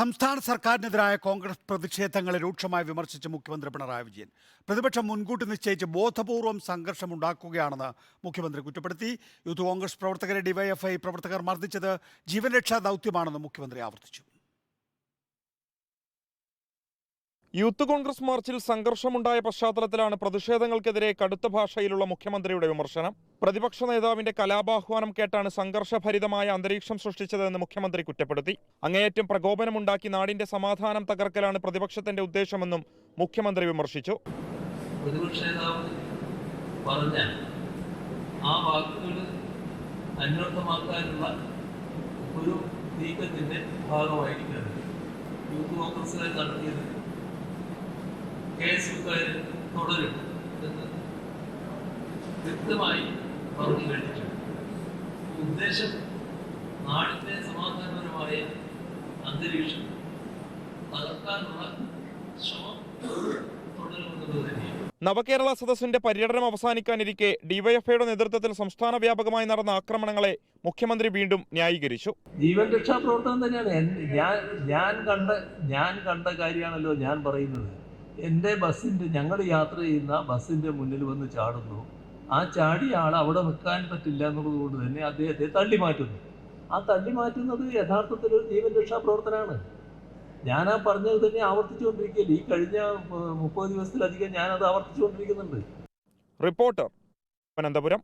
സംസ്ഥാന സർക്കാരിനെതിരായ കോൺഗ്രസ് പ്രതിഷേധങ്ങളെ രൂക്ഷമായി വിമർശിച്ച് മുഖ്യമന്ത്രി പിണറായി വിജയൻ. പ്രതിപക്ഷം മുൻകൂട്ടി നിശ്ചയിച്ച് ബോധപൂർവം സംഘർഷമുണ്ടാക്കുകയാണെന്ന് മുഖ്യമന്ത്രി കുറ്റപ്പെടുത്തി. യൂത്ത് കോൺഗ്രസ് പ്രവർത്തകരെ ഡിവൈഎഫ്ഐ പ്രവർത്തകർ മർദ്ദിച്ചത് ജീവൻരക്ഷാ ദൗത്യമാണെന്ന് മുഖ്യമന്ത്രി ആവർത്തിച്ചു. യൂത്ത് കോൺഗ്രസ് മാർച്ചിൽ സംഘർഷമുണ്ടായ പശ്ചാത്തലത്തിലാണ് പ്രതിഷേധങ്ങൾക്കെതിരെ കടുത്ത ഭാഷയിലുള്ള മുഖ്യമന്ത്രിയുടെ വിമർശനം. പ്രതിപക്ഷ നേതാവിന്റെ കലാപാഹ്വാനം കേട്ടാണ് സംഘർഷഭരിതമായ അന്തരീക്ഷം സൃഷ്ടിച്ചതെന്ന് മുഖ്യമന്ത്രി കുറ്റപ്പെടുത്തി. അങ്ങേയറ്റം പ്രകോപനമുണ്ടാക്കി നാടിന്റെ സമാധാനം തകർക്കലാണ് പ്രതിപക്ഷത്തിന്റെ ഉദ്ദേശമെന്നും മുഖ്യമന്ത്രി വിമർശിച്ചു. ഒരു നീക്കത്തിന്റെ ഭാഗമായിരിക്കും യൂത്ത് കോൺഗ്രസ്സുകാർ നടത്തിയത് കെ എസ് യുക്കാർ തുടരും എന്ന് വ്യക്തമായി പറഞ്ഞു കഴിഞ്ഞിട്ടുണ്ട്. ഉദ്ദേശം നാടിന്റെ സമാധാനപരമായ അന്തരീക്ഷം തകർക്കാനുള്ള ശ്രമം തുടരുമെന്നുള്ളത് തന്നെയാണ്. നവകേരള സദസ്സിന്റെ പര്യടനം അവസാനിക്കാനിരിക്കെ ഡിവൈഎഫ്ഐയുടെ നേതൃത്വത്തിൽ സംസ്ഥാന വ്യാപകമായി നടന്ന ആക്രമണങ്ങളെ മുഖ്യമന്ത്രി വീണ്ടും ന്യായീകരിച്ചു. ജീവൻ രക്ഷാ പ്രവർത്തനം തന്നെയാണ്. ഞാൻ ഞാൻ കണ്ട ഞാൻ കണ്ട കാര്യമാണല്ലോ ഞാൻ പറയുന്നത്. എന്റെ ബസ്സിന്റെ ഞങ്ങൾ യാത്ര ചെയ്യുന്ന ബസ്സിന്റെ മുന്നിൽ വന്ന് ചാടുന്നു. ആ ചാടിയ ആൾ അവിടെ നിൽക്കാൻ പറ്റില്ല എന്നുള്ളത് കൊണ്ട് തന്നെ അദ്ദേഹത്തെ തള്ളി മാറ്റുന്നു. ആ തള്ളി മാറ്റുന്നത് യഥാർത്ഥത്തിൽ ഒരു ജീവൻ രക്ഷാ പ്രവർത്തനമാണ്. ഞാൻ ആ പറഞ്ഞത് തന്നെ ആവർത്തിച്ചുകൊണ്ടിരിക്കുകയല്ലേ. ഈ കഴിഞ്ഞ മുപ്പത് ദിവസത്തിലധികം ഞാനത് ആവർത്തിച്ചുകൊണ്ടിരിക്കുന്നുണ്ട്. റിപ്പോർട്ടർ അനന്തപുരം